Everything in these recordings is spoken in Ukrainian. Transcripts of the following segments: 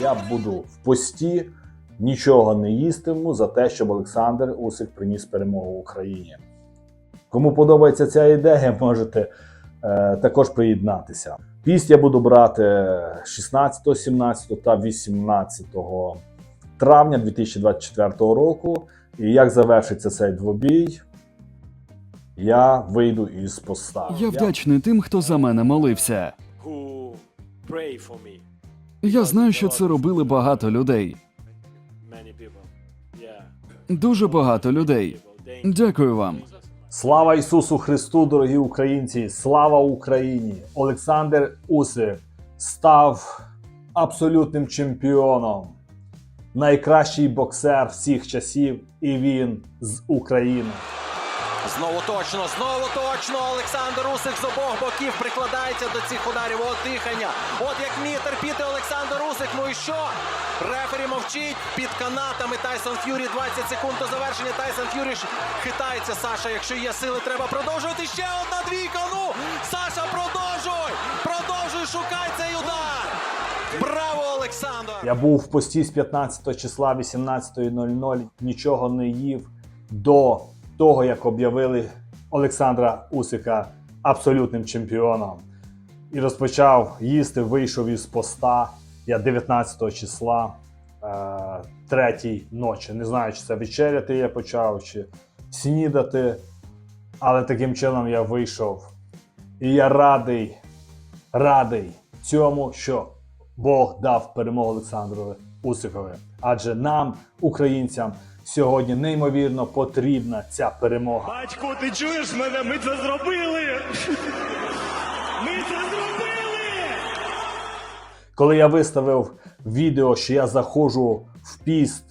Я буду в пості, нічого не їстиму за те, щоб Олександр Усик приніс перемогу Україні. Кому подобається ця ідея, можете е, також приєднатися. Піст я буду брати 16, 17 та 18 травня 2024 року. І як завершиться цей двобій, я вийду із поста. Я вдячний тим, хто за мене молився. who pray for me. Я знаю, що це робили багато людей. Дуже багато людей. Дякую вам. Слава Ісусу Христу, дорогі українці! Слава Україні! Олександр Усик став абсолютним чемпіоном, найкращий боксер всіх часів, і він з України. Знову точно, знову точно. Олександр Усик з обох боків прикладається до цих ударів. От дихання. От як вміє терпіти Олександр Усик. Ну і що? Рефері мовчить під канатами. Тайсон Ф'юрі 20 секунд до завершення. Тайсон Ф'юрі хитається. Саша, якщо є сили, треба продовжувати. Ще одна двійка. Ну, Саша, продовжуй! Продовжуй, шукай цей удар! Браво, Олександр! Я був в пості з 15 числа 18.00, нічого не їв до того, як об'явили Олександра Усика абсолютним чемпіоном. І розпочав їсти, вийшов із поста я 19 числа е, третій ночі. Не знаю, чи це вечеряти я почав, чи снідати. Але таким чином я вийшов. І я радий, радий цьому, що Бог дав перемогу Олександру Усикові. Адже нам, українцям, сьогодні неймовірно потрібна ця перемога. Батьку, ти чуєш мене? Ми це зробили! Ми це зробили! Коли я виставив відео, що я заходжу в піст,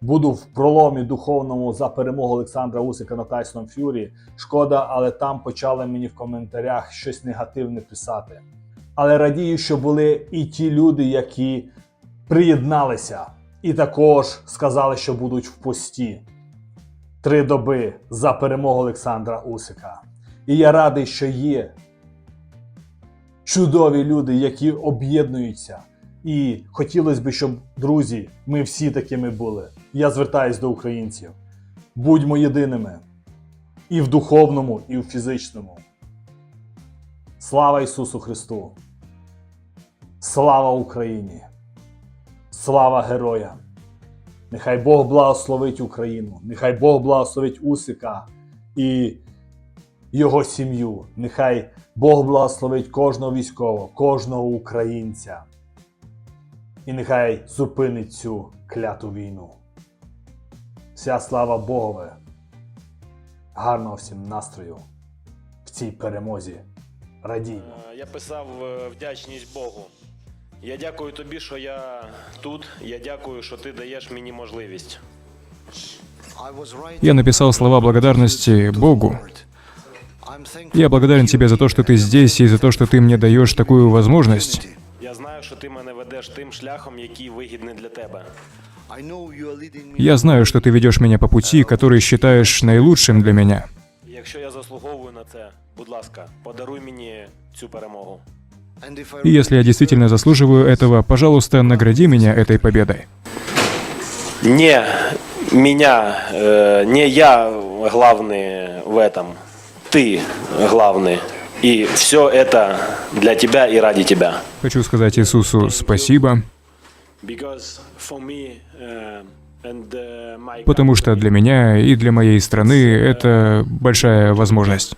буду в проломі духовному за перемогу Олександра Усика на Тайсоном Ф'юрі. Шкода, але там почали мені в коментарях щось негативне писати. Але радію, що були і ті люди, які приєдналися, і також сказали, що будуть в пості три доби за перемогу Олександра Усика. І я радий, що є чудові люди, які об'єднуються. І хотілося б, щоб друзі, ми всі такими були. Я звертаюсь до українців. Будьмо єдиними і в духовному, і в фізичному. Слава Ісусу Христу! Слава Україні! Слава героям! Нехай Бог благословить Україну, нехай Бог благословить Усика і його сім'ю. Нехай Бог благословить кожного військового, кожного українця. І нехай зупинить цю кляту війну. Вся слава Богове. Гарного всім настрою в цій перемозі. Радіймо. Е, Я писав е, вдячність Богу. Я дякую тобі, що я тут. Я дякую, що ти даєш мені можливість. Я написал слова благодарности Богу. Я благодарен тебе за то, что ты здесь, и за то, что ты мне даешь такую возможность. Я знаю, що ти мене ведеш тим шляхом, який вигідний для тебе. Я знаю, что ты ведешь меня по пути, который считаешь наилучшим для меня. І Якщо я заслуговую на це, будь ласка, подаруй мені цю перемогу. И если я действительно заслуживаю этого, пожалуйста, награди меня этой победой. Не меня, э, не я главный в этом. Ты главный. И все это для тебя и ради тебя. Хочу сказать Иисусу спасибо, uh, my потому что для меня и для моей страны это большая возможность.